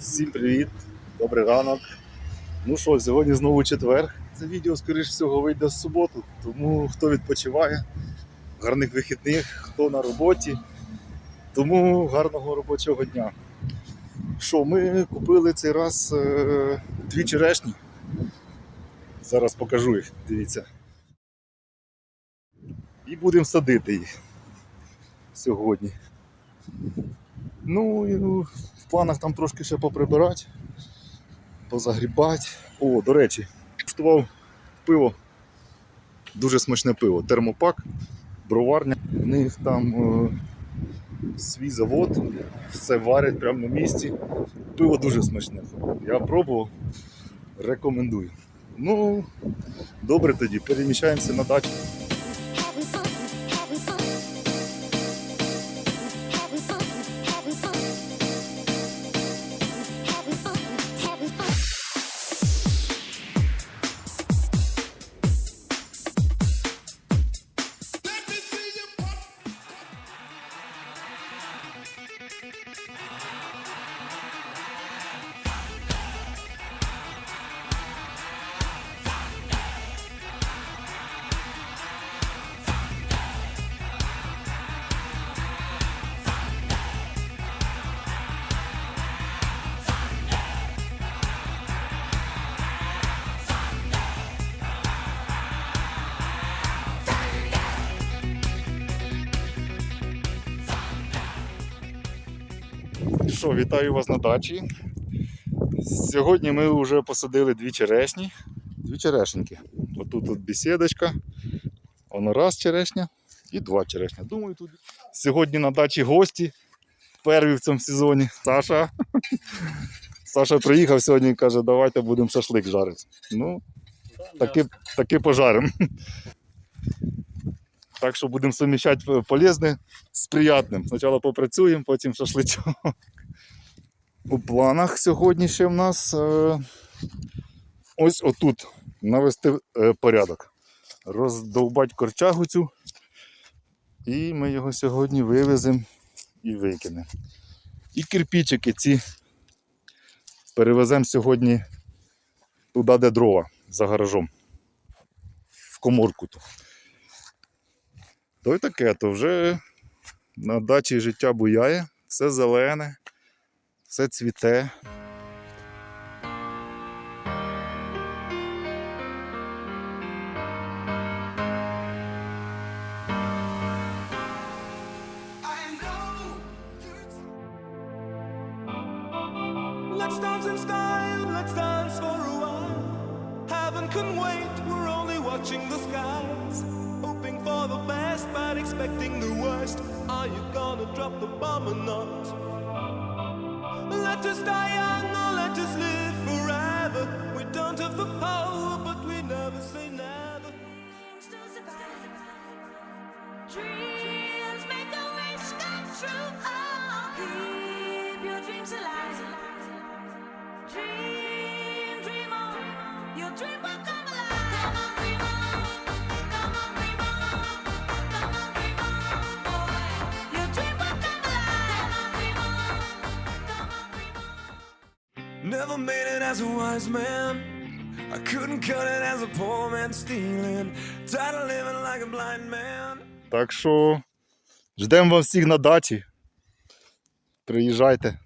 Всім привіт, добрий ранок. Ну що, сьогодні знову четвер. Це відео, скоріш всього, вийде в суботу, тому хто відпочиває, гарних вихідних, хто на роботі. Тому гарного робочого дня. Що, ми купили цей раз е, дві черешні. Зараз покажу їх, дивіться. І будемо садити їх сьогодні. Ну, і, в планах там трошки ще поприбирати, позагрібати. О, до речі, куштував пиво. Дуже смачне пиво. Термопак, броварня. У них там е, свій завод, все варять прямо на місці. Пиво дуже смачне. Я пробував, рекомендую. Ну, добре тоді, переміщаємося на дачу. Що, вітаю вас на дачі. Сьогодні ми вже посадили дві черешні. Дві черешеньки. Отут от бесідочка. Воно раз черешня і два черешня. Думаю, тут. Сьогодні на дачі гості. Перві в цьому сезоні. Саша. Саша приїхав сьогодні і каже, давайте будемо шашлик жарити. Ну, таки, таки пожаримо. Так що будемо суміщати полезне з приятним. Спочатку попрацюємо, потім шашличок. У планах сьогодні ще в нас е, ось отут навести е, порядок. Роздовбати корчагу цю. І ми його сьогодні вивеземо і викинемо. І кирпічики ці перевеземо сьогодні туди, де дрова за гаражом. В коморку ту. То й таке, то вже на дачі життя буяє, все зелене, все цвіте. The skies. Hoping for the best, but expecting the worst. Are you gonna drop the bomb or not? Let us die young or let us live Never made it as a wise man. I couldn't cut it as a poor man stealing. Tired of living like a blind man. Так що ждемо вас всіх на дачі. Приїжджайте.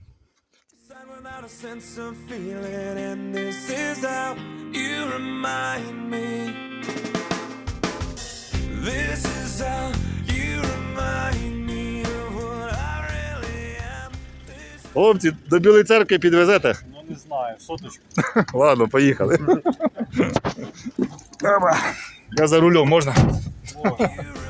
Without a sense of feeling, and this is how you remind me. This is how you remind me of what I really am. This Хлопці, до Білої церкви підвезете? Ну не знаю, соточку. Ладно, поїхали. Я за рулем можна? You